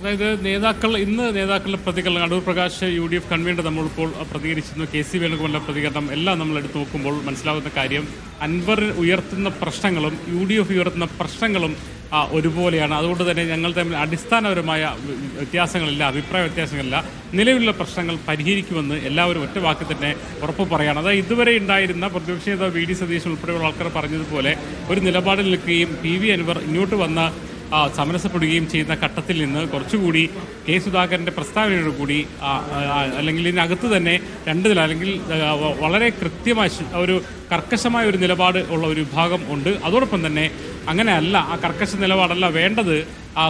അതായത് നേതാക്കൾ ഇന്ന് നേതാക്കളുടെ പ്രതികരണം Adoor Prakash U D F convener നമ്മളിപ്പോൾ പ്രതികരിച്ചിരുന്നു. കെ സി വേണുഗോപാലിന്റെ പ്രതികരണം എല്ലാം നമ്മൾ എടുത്തു നോക്കുമ്പോൾ മനസ്സിലാവുന്ന കാര്യം അൻവർ ഉയർത്തുന്ന പ്രശ്നങ്ങളും യു ഡി എഫ് ഉയർത്തുന്ന പ്രശ്നങ്ങളും ഒരുപോലെയാണ്. അതുകൊണ്ട് തന്നെ ഞങ്ങൾ തമ്മിൽ അടിസ്ഥാനപരമായ വ്യത്യാസങ്ങളില്ല അഭിപ്രായ വ്യത്യാസങ്ങളില്ല. നിലവിലുള്ള പ്രശ്നങ്ങൾ പരിഹരിക്കുമെന്ന് എല്ലാവരും ഒറ്റ വാക്കിൽ തന്നെ ഉറപ്പ് പറയാണ്. അതായത് ഇതുവരെ ഉണ്ടായിരുന്ന പ്രതിപക്ഷ നേതാവ് വി ഡി സതീശൻ ഉൾപ്പെടെയുള്ള ആൾക്കാർ പറഞ്ഞതുപോലെ ഒരു നിലപാടിൽ നിൽക്കുകയും പി വി അൻവർ ഇങ്ങോട്ട് വന്ന സമരസപ്പെടുകയും ചെയ്യുന്ന ഘട്ടത്തിൽ നിന്ന് കുറച്ചുകൂടി കെ സുധാകരന്റെ പ്രസ്താവനയോട് കൂടി അല്ലെങ്കിൽ ഇതിനകത്ത് തന്നെ രണ്ട് നില അല്ലെങ്കിൽ വളരെ കൃത്യമായ ഒരു കർക്കശമായ ഒരു നിലപാട് ഉള്ള ഒരു വിഭാഗം ഉണ്ട്. അതോടൊപ്പം തന്നെ അങ്ങനെയല്ല ആ കർക്കശ നിലപാടല്ല വേണ്ടത്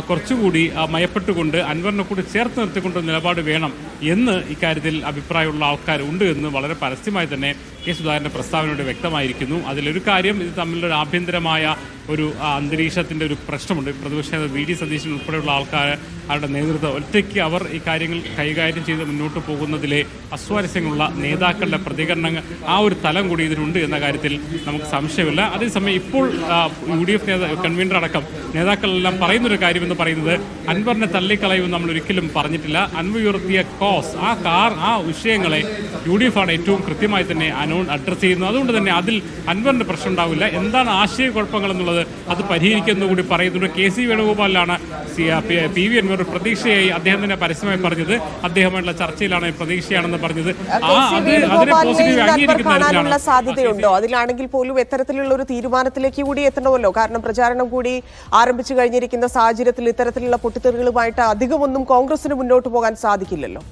കുറച്ചുകൂടി മയപ്പെട്ടുകൊണ്ട് അൻവറിനെ കൂടി ചേർത്ത് നിർത്തിക്കൊണ്ട് നിലപാട് വേണം എന്ന് ഇക്കാര്യത്തിൽ അഭിപ്രായമുള്ള ആൾക്കാരുണ്ട് എന്ന് വളരെ പരസ്യമായി തന്നെ കെ സുധാകരന്റെ പ്രസ്താവനയോട് വ്യക്തമായിരിക്കുന്നു. അതിലൊരു കാര്യം ഇത് തമ്മിലൊരു ആഭ്യന്തരമായ ഒരു അന്തരീക്ഷത്തിന്റെ ഒരു പ്രശ്നമുണ്ട്. പ്രതിപക്ഷ നേതാവ് വി ഡി സതീശൻ ഉൾപ്പെടെയുള്ള ആൾക്കാർ അവരുടെ നേതൃത്വം ഒറ്റയ്ക്ക് അവർ ഈ കാര്യങ്ങൾ കൈകാര്യം ചെയ്ത് മുന്നോട്ട് പോകുന്നതിലെ അസ്വാരസ്യങ്ങളുള്ള നേതാക്കളുടെ പ്രതികരണങ്ങൾ ആ ഒരു തലം കൂടി ഇതിനുണ്ട് എന്ന കാര്യത്തിൽ നമുക്ക് സംശയമില്ല. അതേസമയം ഇപ്പോൾ യു ഡി എഫ് നേതാ കൺവീനർ അടക്കം നേതാക്കളെല്ലാം പറയുന്നൊരു കാര്യമെന്ന് പറയുന്നത് അൻവറിനെ തള്ളിക്കളയുമെന്ന് നമ്മൾ ഒരിക്കലും പറഞ്ഞിട്ടില്ല. അൻവർ ഉയർത്തിയ കോസ് ആ കാർ ആ വിഷയങ്ങളെ യു ഡി എഫ് ആണ് ഏറ്റവും കൃത്യമായി തന്നെ അനോ അഡ്രസ്സ് ചെയ്യുന്നത് അതുകൊണ്ട് തന്നെ അതിൽ അൻവറിന്റെ പ്രശ്നം ഉണ്ടാവില്ല. എന്താണ് ആശയക്കുഴപ്പങ്ങൾ എന്നുള്ളത് അത് പരിഹരിക്കുന്നു കൂടി പറയുന്നുണ്ട്. കെ സി വേണുഗോപാലിലാണ് പി- വി അൻവർ പ്രതീക്ഷയായി അദ്ദേഹം തന്നെ പരസ്യമായി പറഞ്ഞത്. അദ്ദേഹമായിട്ടുള്ള ചർച്ചയിലാണ് പ്രതീക്ഷയാണെന്ന് പറഞ്ഞത്. കാണാനുള്ള സാധ്യതയുണ്ടോ? അതിലാണെങ്കിൽ പോലും എത്തരത്തിലുള്ള ഒരു തീരുമാനത്തിലേക്ക് കൂടി എത്തണമല്ലോ? കാരണം പ്രചാരണം കൂടി ആരംഭിച്ചു കഴിഞ്ഞിരിക്കുന്ന സാഹചര്യത്തിൽ ഇത്തരത്തിലുള്ള പൊട്ടിത്തെറികളുമായിട്ട് അധികമൊന്നും കോൺഗ്രസിന് മുന്നോട്ട് പോകാൻ സാധിക്കില്ലല്ലോ.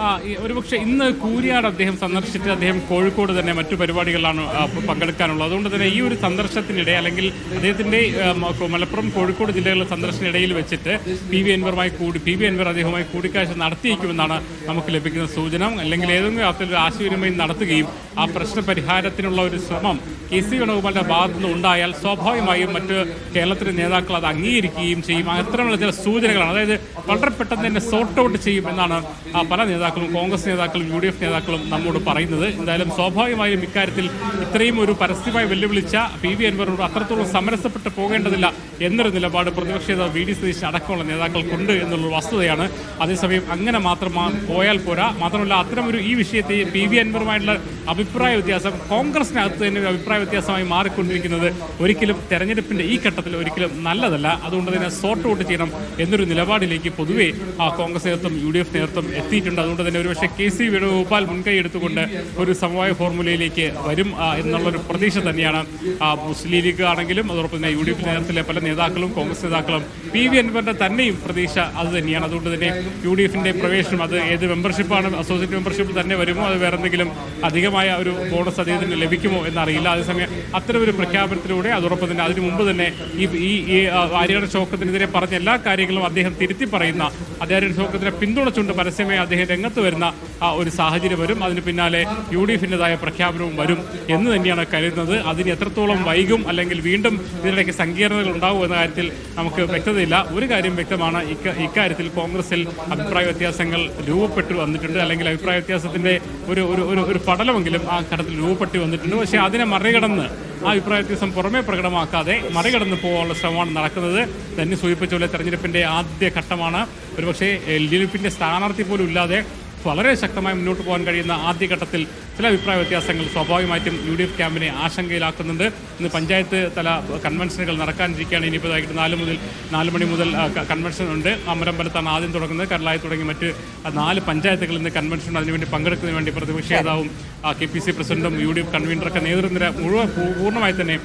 ആ ഒരുപക്ഷെ ഇന്ന് കൂരിയാട് അദ്ദേഹം സന്ദർശിച്ചിട്ട് അദ്ദേഹം കോഴിക്കോട് തന്നെ മറ്റു പരിപാടികളിലാണ് പങ്കെടുക്കാനുള്ളത്. അതുകൊണ്ട് തന്നെ ഈ ഒരു സന്ദർശനത്തിനിടെ അല്ലെങ്കിൽ അദ്ദേഹത്തിന്റെ മലപ്പുറം കോഴിക്കോട് ജില്ലകളിലെ സന്ദർശനത്തിനിടയിൽ വെച്ചിട്ട് പി വി അൻവറുമായി കൂടി പി വി അൻവർ അദ്ദേഹവുമായി കൂടിക്കാഴ്ച നടത്തിയേക്കുമെന്നാണ് നമുക്ക് ലഭിക്കുന്ന സൂചന. അല്ലെങ്കിൽ ഏതെങ്കിലും അത്തരത്തിൽ ആശയവിനിമയം നടത്തുകയും ആ പ്രശ്ന പരിഹാരത്തിനുള്ള ഒരു ശ്രമം കെ സി വേണുഗോപാലിന്റെ ഭാഗത്തു നിന്ന് ഉണ്ടായാൽ സ്വാഭാവികമായും മറ്റ് കേരളത്തിലെ നേതാക്കൾ അത് അംഗീകരിക്കുകയും ചെയ്യും. അത്തരമുള്ള ചില സൂചനകളാണ്. അതായത് വളരെ പെട്ടെന്ന് തന്നെ സോർട്ട് ഔട്ട് ചെയ്യും എന്നാണ് ആ, പല നേതാക്കളും കോൺഗ്രസ് നേതാക്കളും യു നേതാക്കളും നമ്മോട് പറയുന്നത്. എന്തായാലും സ്വാഭാവികമായും ഇക്കാര്യത്തിൽ ഇത്രയും ഒരു പരസ്യമായി വെല്ലുവിളിച്ച പി വി അൻവറോട് അത്രത്തോളം സമരസപ്പെട്ട് പോകേണ്ടതില്ല എന്നൊരു നിലപാട് പ്രതിപക്ഷ നേതാവ് വി ഡി സതീശൻ അടക്കമുള്ള നേതാക്കൾക്കുണ്ട് എന്നുള്ള വസ്തുതയാണ്. അതേസമയം അങ്ങനെ മാത്രം പോയാൽ പോരാ. മാത്രമല്ല അത്തരമൊരു ഈ വിഷയത്തെ പി വി അൻവറുമായിട്ടുള്ള അഭിപ്രായ വ്യത്യാസം കോൺഗ്രസിനകത്ത് തന്നെ ഒരു അഭിപ്രായ വ്യത്യാസമായി മാറിക്കൊണ്ടിരിക്കുന്നത് ഒരിക്കലും തെരഞ്ഞെടുപ്പിന്റെ ഈ ഘട്ടത്തിൽ ഒരിക്കലും നല്ലതല്ല. അതുകൊണ്ട് തന്നെ സോർട്ട് ഔട്ട് ചെയ്യണം എന്നൊരു നിലപാടിലേക്ക് പൊതുവെ ആ കോൺഗ്രസ് നേതൃത്വം യു ഡി എഫ് നേതൃത്വം എത്തിയിട്ടുണ്ട് അതുകൊണ്ട് തന്നെ ഒരുപക്ഷെ കെ സി വേണുഗോപാൽ മുൻകൈ എടുത്തുകൊണ്ട് ഒരു സമവായ ഫോർമുലയിലേക്ക് വരും എന്നുള്ളൊരു പ്രതീക്ഷ തന്നെയാണ്. മുസ്ലിം ലീഗ് ആണെങ്കിലും അതോടൊപ്പം തന്നെ യു ഡി എഫ് നേതൃത്വത്തിലെ പല നേതാക്കളും കോൺഗ്രസ് നേതാക്കളും പി വി അൻവറിന്റെ തന്നെയും പ്രതീക്ഷ അത് തന്നെയാണ്. അതുകൊണ്ട് തന്നെ യു ഡി എഫിന്റെ പ്രവേശനം അത് ഏത് മെമ്പർഷിപ്പാണ് അസോസിയേറ്റ് മെമ്പർഷിപ്പ് തന്നെ വരുമോ അത് വേറെ എന്തെങ്കിലും അധികമായ ഒരു ബോണസ് അദ്ദേഹത്തിന് ലഭിക്കുമോ എന്നറിയില്ല. അതേസമയം അത്തരം ഒരു പ്രഖ്യാപനത്തിലൂടെ അതോടൊപ്പം തന്നെ അതിനു മുമ്പ് തന്നെ ഈ ഈ ഈ ആ, ആര്യാടൻ ഷോക്കത്തിനെതിരെ പറഞ്ഞ എല്ലാ കാര്യങ്ങളും അദ്ദേഹം തിരുത്തി പറയുന്ന ആര്യാടൻ ചോക്കത്തിനെ പിന്തുണച്ചുകൊണ്ട് പരസ്യമായി അദ്ദേഹം രംഗത്ത് വരുന്ന ആ, ഒരു സാഹചര്യം വരും. അതിന് പിന്നാലെ യു ഡി എഫിന്റെതായ പ്രഖ്യാപനവും വരും എന്ന് തന്നെയാണ് കരുതുന്നത്. അതിന് എത്രത്തോളം വൈകും അല്ലെങ്കിൽ വീണ്ടും ഇതിനിടയ്ക്ക് സങ്കീർണതകൾ ഉണ്ടാകും എന്ന കാര്യത്തിൽ നമുക്ക് വ്യക്തതയില്ല. ഒരു കാര്യം വ്യക്തമാണ്. ഇക്ക- ഇക്കാര്യത്തിൽ കോൺഗ്രസിൽ അഭിപ്രായ വ്യത്യാസങ്ങൾ രൂപപ്പെട്ടു വന്നിട്ടുണ്ട്. അല്ലെങ്കിൽ അഭിപ്രായ വ്യത്യാസത്തിന്റെ ഒരു ഒരു ഒരു പടലമെങ്കിലും ആ ഘട്ടത്തിൽ രൂപപ്പെട്ടു വന്നിട്ടുണ്ട്. പക്ഷേ അതിനെ മറികടന്ന് ആ അഭിപ്രായ വ്യത്യാസം പുറമേ പ്രകടമാക്കാതെ മറികടന്ന് പോകാനുള്ള ശ്രമമാണ് നടക്കുന്നത്. തന്നെ സൂചിപ്പിച്ച പോലെ തെരഞ്ഞെടുപ്പിന്റെ ആദ്യ ഘട്ടമാണ് ഒരുപക്ഷെ എൽ ഡി എഫിന്റെ സ്ഥാനാർത്ഥി പോലും ഇല്ലാതെ വളരെ ശക്തമായി മുന്നോട്ട് പോകാൻ കഴിയുന്ന ആദ്യഘട്ടത്തിൽ ചില അഭിപ്രായ വ്യത്യാസങ്ങൾ സ്വാഭാവികമായിട്ടും യു ഡി എഫ് ക്യാമ്പിനെ ആശങ്കയിലാക്കുന്നുണ്ട്. ഇന്ന് പഞ്ചായത്ത് തല കൺവെൻഷനുകൾ നടക്കാനിരിക്കുകയാണ്. ഇനിയിപ്പോൾ ഇതായിട്ട് നാല് മുതൽ നാല് മണി മുതൽ കൺവെൻഷൻ ഉണ്ട്. അമരമ്പലത്താണ് ആദ്യം തുടങ്ങുന്നത്. കരളായി തുടങ്ങി മറ്റ് നാല് പഞ്ചായത്തുകളിൽ നിന്ന് കൺവെൻഷൻ അതിനുവേണ്ടി പങ്കെടുക്കുന്നതിന് വേണ്ടി പ്രതിപക്ഷ നേതാവും കെ പി സി പ്രസിഡന്റും യു ഡി എഫ് കൺവീനറൊക്കെ നേതൃനിര മുഴുവൻ പൂർണമായി തന്നെ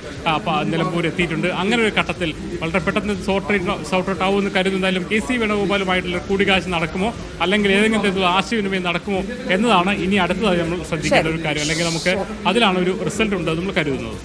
നിലമ്പൂർ എത്തിയിട്ടുണ്ട്. അങ്ങനെ ഒരു ഘട്ടത്തിൽ വളരെ പെട്ടെന്ന് സോർട്ട് ഔട്ട് ആവുമെന്ന് കരുതുന്നതായാലും കെ സി വേണുഗോപാലുമായിട്ടുള്ള കൂടിക്കാഴ്ച നടക്കുമോ? അല്ലെങ്കിൽ ഏതെങ്കിലും തരത്തിലുള്ള ആശയവിനിമയം നടക്കുമോ എന്നതാണ് ഇനി അടുത്തതായി നമ്മൾ ശ്രദ്ധിക്കേണ്ട ഒരു കാര്യം. അല്ലെങ്കിൽ നമുക്ക് അതിലാണ് ഒരു റിസൾട്ട് ഉണ്ട് നമ്മൾ കരുതുന്നത്.